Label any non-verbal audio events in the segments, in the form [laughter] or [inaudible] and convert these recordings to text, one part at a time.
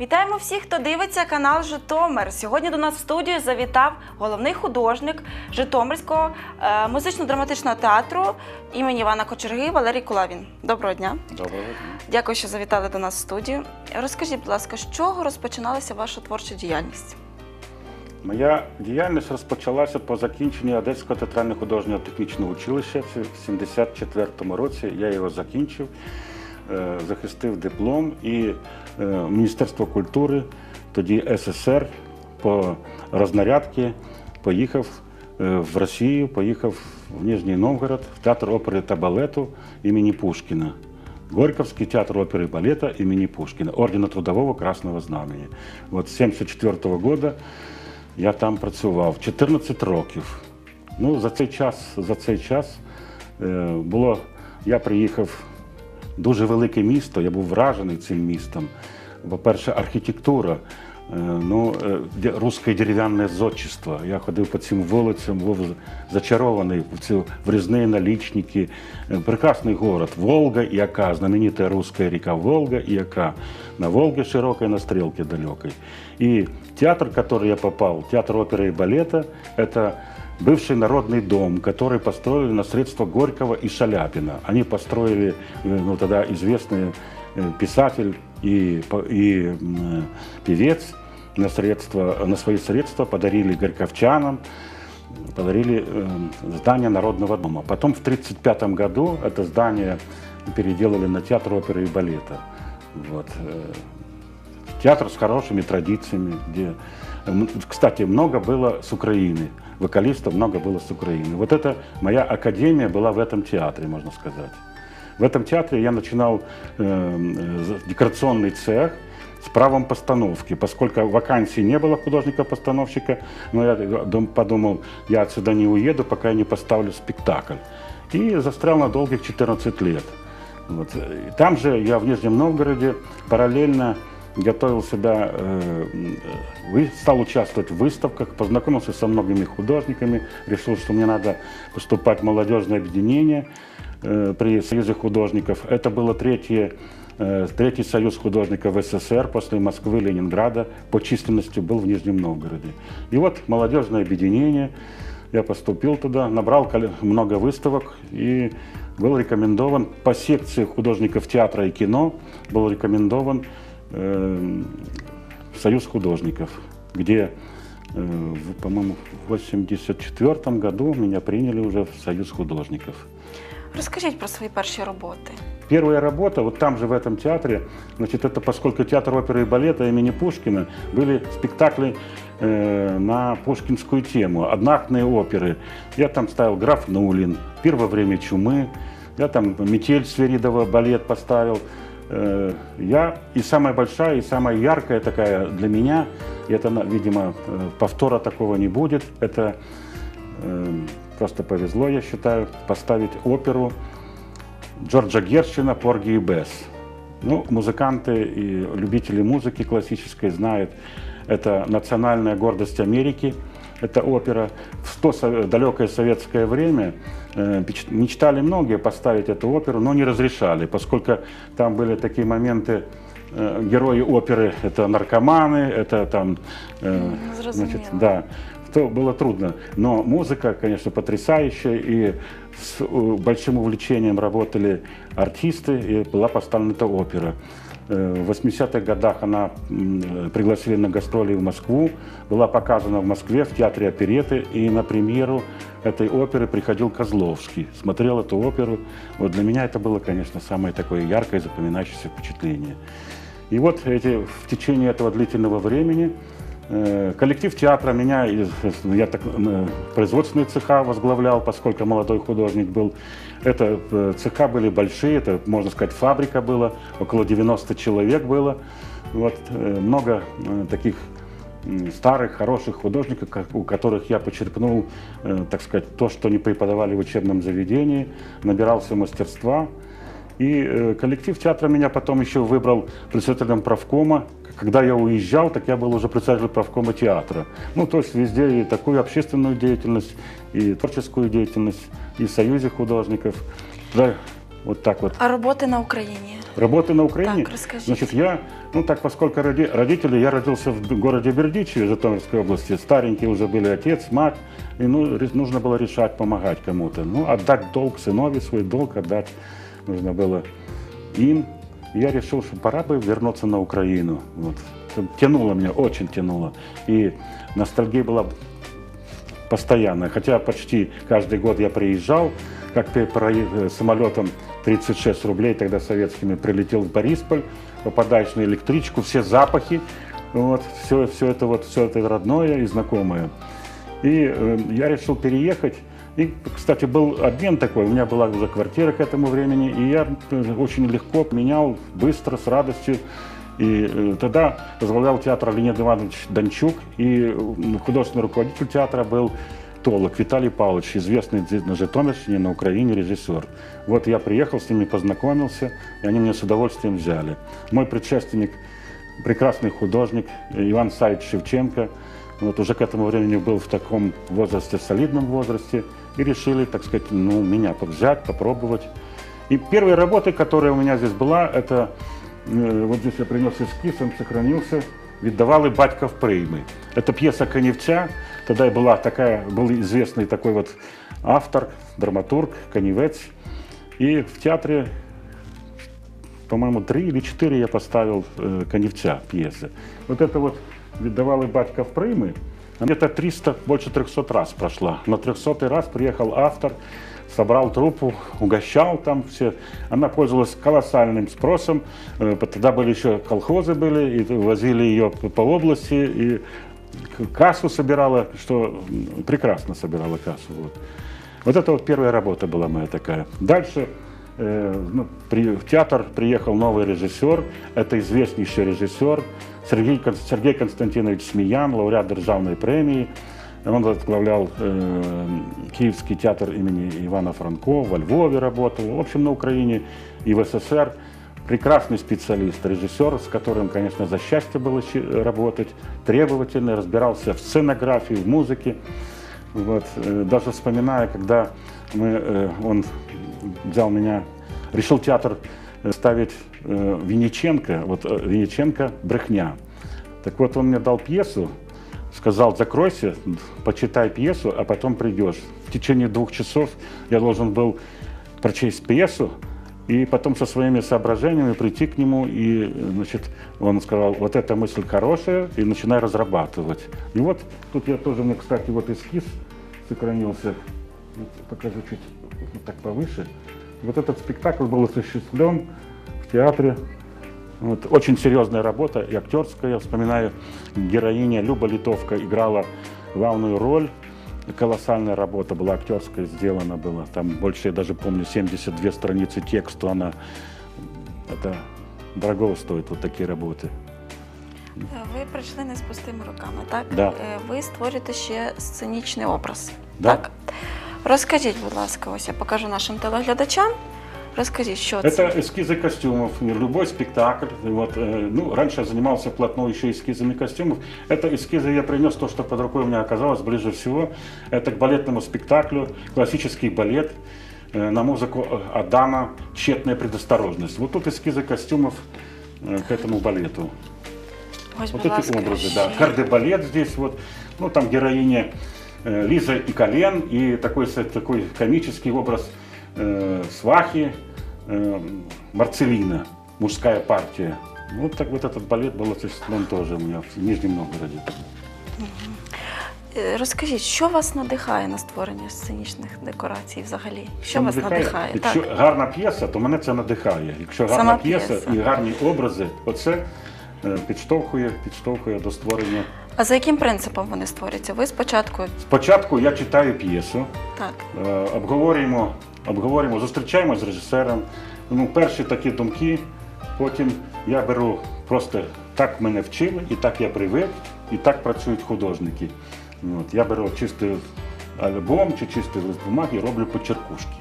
Вітаємо всіх, хто дивиться канал Житомир. Сьогодні до нас в студію завітав головний художник Житомирського е, музично-драматичного театру імені Івана Кочерги Валерій Кулавін. Доброго дня. Доброго дня. Дякую, що завітали до нас в студію. Розкажіть, будь ласка, з чого розпочиналася ваша творча діяльність? Моя діяльність розпочалася по закінченню Одеського театрального художнього технічного училища в 74-му році. Я його закінчив, захистив диплом і е, Міністерство культури, тоді СССР, по рознарядці поїхав е, в Росію, поїхав в Нижній Новгород, в театр опери та балету імені Пушкіна. Горьковский театр оперы и балета имени Пушкина, Ордена Трудового Красного Знамени. Вот с 74 года я там працював 14 років. Ну, за цей час, за цей час е, було, я приїхав дуже велике місто, я був вражений цим містом. По-перше, архітектура, е, ну, е, де- русське дерев'яне зодчество. Я ходив по цим вулицям, був зачарований в ці врізні налічники. Е, Прекрасний город. Волга и Ока, знаменитая русская река Волга и Ока. На Волге широкой, на стрелке далекой. И театр, в который я попал, театр оперы и балета, это бывший народный дом, который построили на средства Горького и Шаляпина. Они построили, э, ну тогда известный э, писатель и, и м, певец на, средства, на свои средства подарили горьковчанам, подарили э, здание Народного дома. Потом в 1935 году это здание переделали на театр оперы и балета. Вот. э, Театр с хорошими традициями, где, кстати, много было с Украины, вокалистов много было с Украины. Вот это моя академия была в этом театре, можно сказать. В этом театре я начинал э, э, декорационный цех с правом постановки, поскольку вакансий не было художника-постановщика, но я дум- подумал, я отсюда не уеду, пока я не поставлю спектакль. И застрял на долгих 14 лет. Вот. И Там же я в Нижнем Новгороде параллельно готовил себя, э, стал участвовать в выставках, познакомился со многими художниками, решил, что мне надо поступать в молодежное объединение э, при Союзе художников. Это было третье, э, третий союз художников СССР после Москвы, Ленинграда по численности был в Нижнем Новгороде. И вот молодежное объединение, я поступил туда, набрал много выставок и был рекомендован по секции художников театра и кино, был рекомендован э, в Союз художников, где, э, в- по-моему, в 1984 году меня приняли уже в Союз художников. Розкажіть про свої перші роботи. Первая работа, вот там же в этом театре, значит, это поскольку театр оперы и балета имени Пушкина, были спектакли э, на пушкинскую тему, одноактные оперы. Я там ставил «Граф Нулин», «Пир во время чумы», я там «Метель» Сверидова балет поставил. Э, я и самая большая, и самая яркая такая для меня, и это, на- видимо, э, повтора такого не будет, это э, просто повезло, я считаю, поставить оперу Джорджа Гершвина «Порги и Бесс». Ну, музыканты и любители музыки классической знают, это национальная гордость Америки, это опера. В то далекое советское время э, мечтали многие поставить эту оперу, но не разрешали, поскольку там были такие моменты, э, герои оперы – это наркоманы, это там, э, зрозуміло. да, то было трудно. Но музыка, конечно, потрясающая, и с большим увлечением работали артисты, и была поставлена эта опера. Э, В 80-х годах она э, пригласили на гастроли в Москву, была показана в Москве в театре опереты, и на премьеру этой оперы приходил Козловский, смотрел эту оперу. Вот для меня это было, конечно, самое такое яркое, запоминающееся впечатление. И вот эти, в течение этого длительного времени коллектив театра меня, из- из- я так, э, производственные цеха возглавлял, поскольку молодой художник был. Это э, цеха были большие, это, можно сказать, фабрика была, около 90 человек было. Вот, э, много э, таких м, старых, хороших художников, как- у которых я почерпнул, э, так сказать, то, что не преподавали в учебном заведении, набирался мастерства. И э, коллектив театра меня потом еще выбрал председателем правкома. Когда я уезжал, так я был уже председателем правкома театра. Ну, то есть везде и такую общественную деятельность, и творческую деятельность, и в Союзе художников. Да, вот так вот. А роботи на Україні? Работы на Украине? Так, расскажите. Значит, я, ну так, поскольку роди- родители, я родился в городе Бердичеве, Житомирской области, старенькие уже были отец, мать, и ну, ре- нужно было решать, помогать кому-то. Ну, отдать долг сынове, свой долг отдать нужно было им. Я решил, что пора бы вернуться на Украину. Вот. Тянуло меня, очень тянуло. И ностальгия была постоянно. Хотя почти каждый год я приезжал, как проe- самолетом 36 рублей, тогда советскими, прилетел в Борисполь, попадаешь на электричку, все запахи, вот, все, все это вот, все это родное и знакомое. И э, я решил переехать. И, кстати, был обмен такой, у меня была уже квартира к этому времени, и я очень легко менял, быстро, с радостью. И э, тогда возглавлял театр Леонид Иванович Дончук, и художественный руководитель театра был Толок Виталий Павлович, известный на Житомирщине, на Украине режиссер. Вот я приехал с ними, познакомился, и они меня с удовольствием взяли. Мой предшественник, прекрасный художник Иван Саевич Шевченко, вот уже к этому времени был в таком возрасте, солидном возрасте, и решили, так сказать, ну, меня взять, попробовать. И первые работы, которая у меня здесь была, это э, вот здесь я принес эскиз, он сохранился. «Віддавали батька в прийми». Это пьеса Каневця. Тогда и была такая, был известный такой вот автор, драматург, Каневец. И в театре, по-моему, три или четыре я поставил э, Каневця пьесы. Вот это вот «Віддавали батька в прийми». Где-то 300, больше 300 раз прошла. На 300 раз приехал автор, собрал труппу, угощал там все. Она пользовалась колоссальным спросом. Э, Тогда были еще колхозы были, и возили ее по области, и кассу собирала, что прекрасно собирала кассу. Вот. Вот это вот первая работа была моя такая. Дальше э, ну, при- в театр приехал новый режиссер. Это известнейший режиссер Сергей, Сергей Константинович Смеян, лауреат державной премии. Он возглавлял э, Киевский театр имени Ивана Франко, во Львове работал, в общем, на Украине и в СССР. Прекрасный специалист, режиссер, с которым, конечно, за счастье было работать, требовательный, разбирался в сценографии, в музыке. Вот, э, даже вспоминая, когда мы, э, он взял меня, решил театр э, ставить э, вот э, Винниченко «Брехня». Так вот, он мне дал пьесу, сказал, закройся, почитай пьесу, а потом придешь. В течение двух часов я должен был прочесть пьесу, и потом со своими соображениями прийти к нему, и, значит, он сказал, вот эта мысль хорошая, и начинай разрабатывать. И вот тут я тоже, мне, кстати, вот эскиз сохранился, покажу чуть вот так повыше. Вот этот спектакль был осуществлен в театре. Вот, очень серьезная работа и актерская. Я вспоминаю, героиня Люба Литовка играла главную роль. Колоссальная работа была актерская сделана была. Там больше, я даже помню, 72 страницы текста. Она, это дорого стоит, вот такие работы. Е, Ви прийшли не з пустими руками, так? Да. Е, Ви створюєте ще сценічний образ. Да. Так? Розкажіть, будь ласка, ось я покажу нашим телеглядачам. Розкажіть, що це? Это эскизы костюмов, любой спектакль. Вот, э, ну, раньше я занимался плотно еще эскизами костюмов. Это эскизы я принес, то, что под рукой у меня оказалось ближе всего. Это к балетному спектаклю, классический балет э, на музыку э, Адана «Тщетная предосторожность». Вот тут эскизы костюмов к этому балету. Ось, Вот эти образы, да. Кардебалет здесь вот. Ну, там героиня Лиза и Колен, и такой, такой комический образ э, свахи э, Марцелина, мужская партия. Вот так вот этот балет был осуществлен тоже у меня в Нижнем Новгороде. Е, Розкажіть, що вас надихає на створення сценічних декорацій взагалі? Що Це вас надихає? Якщо Так. гарна п'єса, то мене це надихає. Якщо гарна Сама п'єса п'єса. і гарні образи, оце е, підштовхує, підштовхує до створення. А за яким принципом вони створюються? Ви спочатку Спочатку я читаю п'єсу, так. Е, обговорюємо, обговорюємо, зустрічаємося з режисером. Ну, перші такі думки. Потім я беру просто так мене вчили, і так я привик, і так працюють художники. От, я беру чистий альбом чи чистий лист бумаги і роблю почеркушки.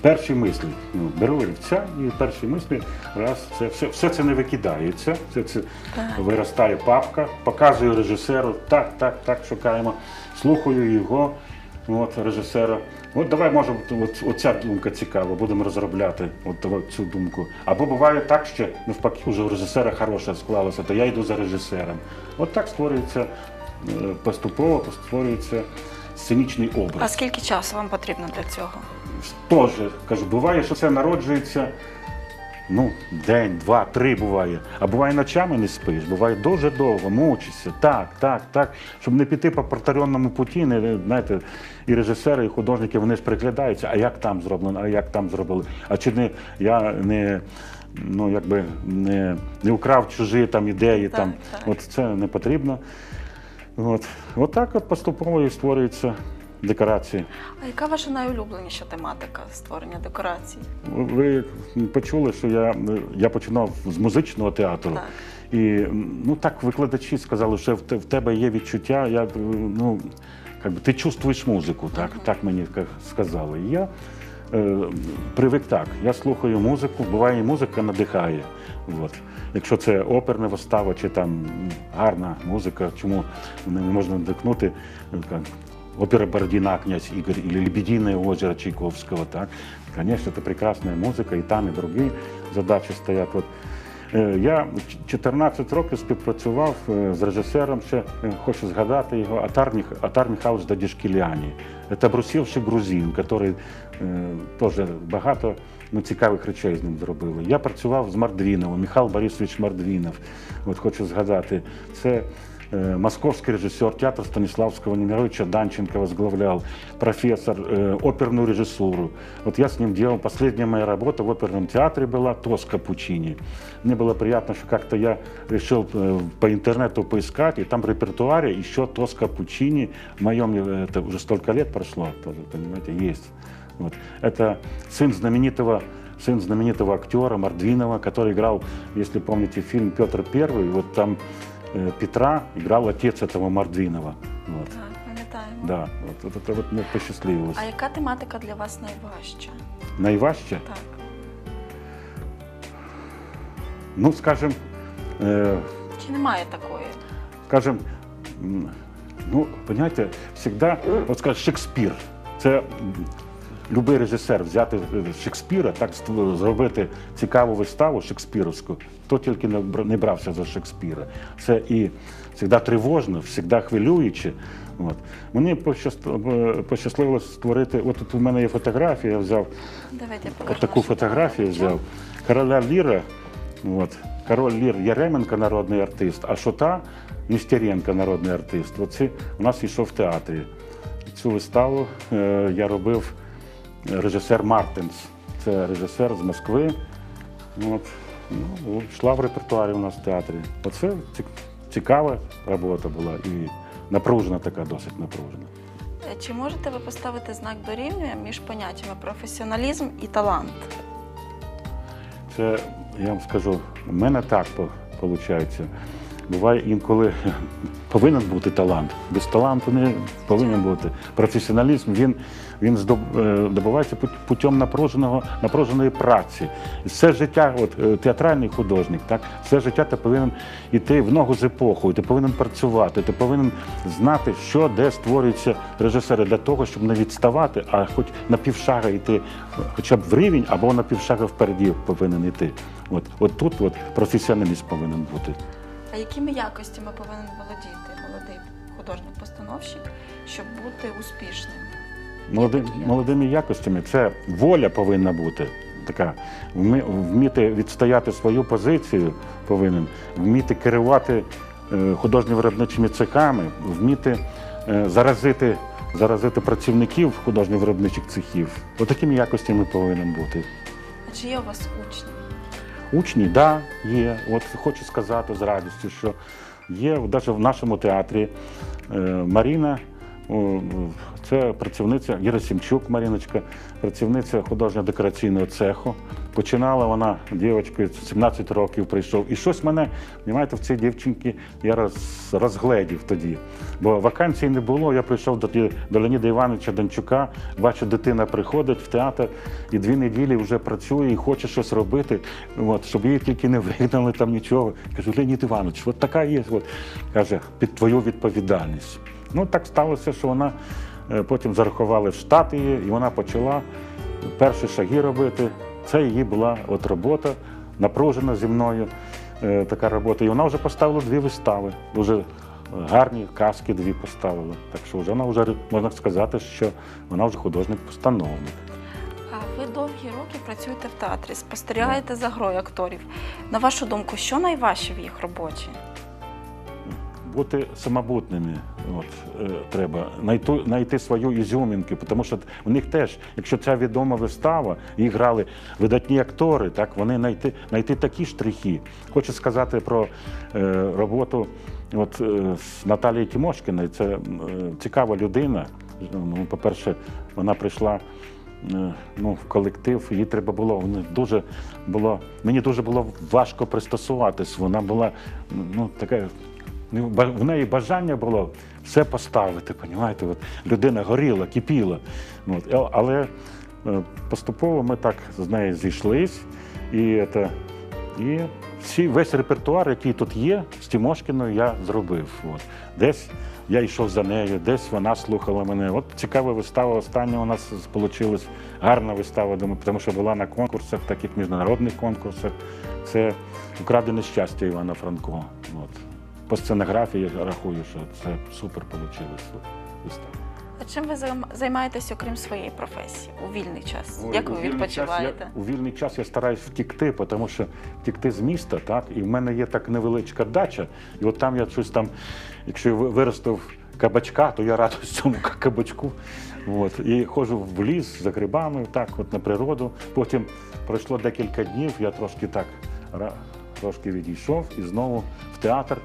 Перші мислі. Ну, беру олівця і перші мислі, раз, це, все, все це не викидається, все це виростає папка, показую режисеру, так, так, так, шукаємо, слухаю його. от, режисера. От давай, може, от, оця думка цікава, будемо розробляти от, цю думку. Або буває так, що навпаки, вже у режисера хороша склалося, то я йду за режисером. От так створюється е, поступово, створюється сценічний образ. А скільки часу вам потрібно для цього? Тож, кажу, буває, що це народжується. Ну, день, два, три буває. А буває ночами не спиш, буває дуже довго, мучишся. Так, так, так. Щоб не піти по протаренному путі, не, знаєте, і режисери, і художники вони ж приглядаються, а як там зроблено, а як там зробили. А чи не я не, ну, якби не, не украв чужі там ідеї, Так, там. так. От це не потрібно. От. от так от поступово і створюються декорації. А яка ваша найулюбленіша тематика створення декорацій? Ви почули, що я, я починав з музичного театру. Так. І ну так викладачі сказали, що в тебе є відчуття, я, ну, как би, ти чувствуєш музику, так, так мені сказали. І я е, привик так. Я слухаю музику, буває і музика надихає. От. Якщо це оперна вистава чи там гарна музика, чому не можна надихнути? е, как, Опера Бородина, князь Игорь, или «Лебединое озеро» Чайковского, так? Конечно, это прекрасная музыка, и там, и другие задачи стоят. Вот. Е, Я ч- 14 років співпрацював е, з режисером, ще е, хочу згадати його, Атар, Міх... Атар Михайлович Дадішкіляні. Це брусівший грузин, який е, теж багато ну, цікавих речей з ним зробили. Я працював з Мардвіновим, Михайло Борисович Мардвінов. От хочу згадати. Це Э, Московский режиссер театра Станиславского Немировича Данченко возглавлял, профессор, э, оперную режиссуру. Вот я с ним делал, последняя моя работа в оперном театре была «Тоска Пучини». Мне было приятно, что как-то я решил э, по интернету поискать, и там в репертуаре еще «Тоска Пучини». В моем, э, это уже столько лет прошло, тоже, понимаете, есть. Вот. Это сын знаменитого сын знаменитого актера Мордвинова, который играл, если помните, фильм «Петр Первый», вот там э, Петра играл отец этого Мордвинова. Вот. Так, пам'ятаємо. Да, вот, вот это вот мне посчастливилось. А яка тематика для вас найважча? Найважче, Так. ну, скажем, э, Чи немає такої? скажем, м, ну, понимаете, всегда, от скажем, Шекспір. Це м, любий режисер взяти е, Шекспіра, так зробити цікаву виставу шекспіровську, хто тільки не брався за Шекспіра. Це і завжди тривожно, завжди хвилююче. От. Мені пощаст- е, створити, от тут у мене є фотографія, я взяв Давайте я От таку фотографію фотографію. взяв. Короля Ліра, от, король Лір Яременко, народний артист, а Шота Нестеренко, народний артист. Оці у нас йшов в театрі. Цю виставу е, я робив режисер Мартинс. Це режисер з Москви. От, ну, йшла в репертуарі у нас в театрі. Оце цікава робота була і напружена така, досить напружена. Е, Чи можете ви поставити знак дорівнює між поняттями професіоналізм і талант? Це я вам скажу, у мене так виходить. Буває інколи [laughs] повинен бути талант. Без таланту не повинен бути. Професіоналізм він, він е, добувається путем напруженого, напруженої праці. Все життя, от е, театральний художник, так, все життя ти повинен йти в ногу з епохою, ти повинен працювати, ти повинен знати, що де створюються режисери для того, щоб не відставати, а хоч на півшага йти, хоча б в рівень, або на півшага впереді повинен йти. От, от тут от професіоналізм повинен бути. А якими якостями повинен володіти молодий художник-постановщик, щоб бути успішним? Молоди, молодими якостями це воля повинна бути. Така вміти відстояти свою позицію повинен, вміти керувати е, художньо-виробничими цехами, вміти е, заразити, заразити працівників художньо-виробничих цехів. Отакими якостями повинен бути. А чи є у вас учні? Учні, да, є. От хочу сказати з радістю, що є навіть в нашому театрі е, Маріна, це працівниця Єросімчук Маріночка, працівниця художньо-декораційного цеху. Починала вона дівчинкою, 17 років прийшов. І щось мене, в цій дівчинці я роз, розгледів тоді. Бо вакансій не було. Я прийшов до, до Леоніда Івановича Данчука, бачу, дитина приходить в театр і дві неділі вже працює і хоче щось робити, от, щоб її тільки не вигнали там нічого. Кажу, Леонід Іванович, от така є. От. Каже, під твою відповідальність. Ну так сталося, що вона Е, Потім зарахували в штат її, і вона почала перші шаги робити. Це її була от робота, напружена зі мною е, така робота. І вона вже поставила дві вистави. Дуже гарні казки дві поставила. Так що вже вона вже можна сказати, що вона вже художник-постановник. Ви довгі роки працюєте в театрі, спостерігаєте за грою акторів. На вашу думку, що найважче в їх роботі? Бути самобутними от, е, треба, знайти, знайти свою ізюмінку, тому що в них теж, якщо ця відома вистава, їх грали видатні актори, так, вони знайти, знайти такі штрихи. Хочу сказати про е, роботу от, е, з Наталією Тимошкіною. Це е, цікава людина. Ну, по-перше, вона прийшла е, ну, в колектив, їй треба було, дуже було, мені дуже було важко пристосуватись. Вона була ну, така. В неї бажання було все поставити, понімаєте? От людина горіла, кипіла. Ну, От, Але е, поступово ми так з нею зійшлись, і, це, і всі, весь репертуар, який тут є, з Тимошкіною я зробив. От. Десь я йшов за нею, десь вона слухала мене. От цікава вистава. Остання у нас вийшла гарна вистава, тому що була на конкурсах, таких міжнародних конкурсах. Це Украдене щастя Івана Франко. От. По сценографії я рахую, що це супер вийшло вистава. А чим ви займаєтесь, окрім своєї професії, у вільний час? Ой, Як ви відпочиваєте? Час я, у вільний час я стараюсь втікти, тому що втікти з міста, так, і в мене є так невеличка дача, і от там я щось там, якщо я ви- виростив кабачка, то я радуюсь [laughs] цьому кабачку. От, і ходжу в ліс за грибами, так, от на природу. Потім пройшло декілька днів, я трошки так трошки відійшов і знову в театр,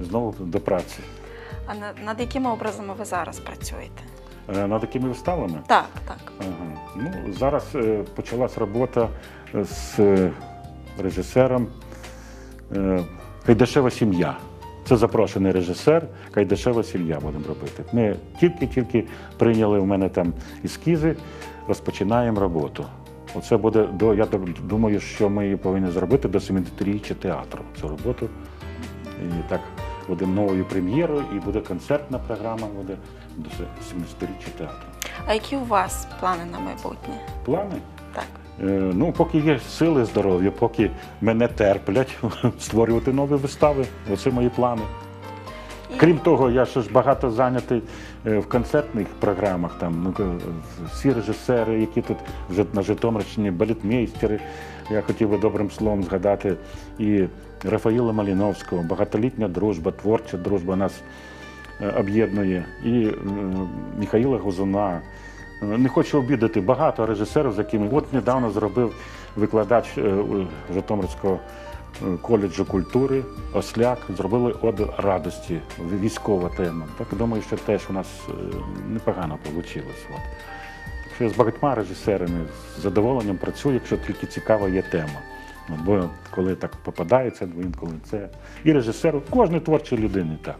знову до праці. А над, якими образами ви зараз працюєте? Е, Над такими виставами. Так, так. Ага. Ну, зараз е, почалась робота з е, режисером Кайдашева сім'я. Це запрошений режисер, Кайдашева сім'я будемо робити. Ми тільки-тільки прийняли в мене там ескізи, розпочинаємо роботу. Оце буде до, я думаю, що ми її повинні зробити до 70-річчя театру. Цю роботу. І так буде новою прем'єрою, і буде концертна програма буде до 70-річчя театру. А які у вас плани на майбутнє? Плани? Так. Е, Ну, поки є сили здоров'я, поки мене терплять [laughs] створювати нові вистави. Оце мої плани. І Крім того, я ще ж багато зайнятий е, в концертних програмах. Там ну, всі режисери, які тут на Житомирщині, балетмейстери. Я хотів би добрим словом згадати і Рафаїла Маліновського, багатолітня дружба, творча дружба нас е, об'єднує, і Михаїла Гузуна. Е, Не хочу обідати багато режисерів, з якими от недавно зробив викладач е, Житомирського коледжу культури Осляк. Зробили оду радості, військова тема. Так думаю, що теж у нас непогано вийшло. Що я з багатьма режисерами з задоволенням працюю, якщо тільки цікава є тема. От, бо коли так попадається, інколи це і режисеру, кожної творчої людини так.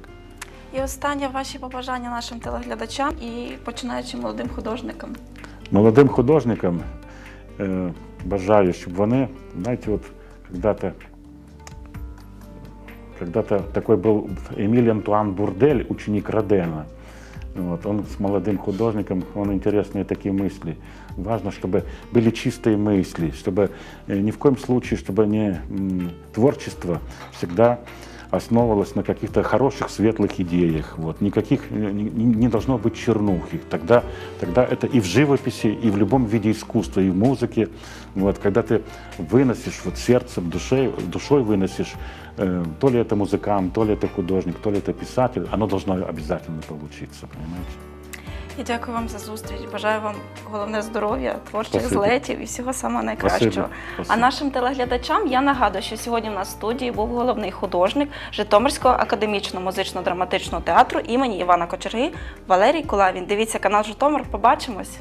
І останнє ваші побажання нашим телеглядачам і починаючи молодим художникам. молодым художникам э, бажаю, щоб вони, знаете, вот когда-то когда-то такой был Эмиль Антуан Бурдель, ученик Родена. Вот, он с молодым художником, он интересные такие мысли. Важно, чтобы были чистые мысли, чтобы э, ни в коем случае, чтобы не творчество всегда основывалось на каких-то хороших, светлых идеях. Вот. Никаких, э, не, не- должно быть чернухи. Тогда, тогда это и в живописи, и в любом виде искусства, и в музыке. Вот. Когда ты выносишь вот сердцем, душой, душой выносишь, то ли это музыкант, то ли это художник, то ли это писатель, оно должно обязательно получиться, понимаете? Я дякую вам за зустріч. Бажаю вам головне здоров'я, творчих Спасибо. злетів і всього самого найкращого. Спасибо. А Спасибо. нашим телеглядачам я нагадую, що сьогодні в нас в студії був головний художник Житомирського академічного музично-драматичного театру імені Івана Кочерги Валерій Кулавін. Дивіться канал Житомир. Побачимось.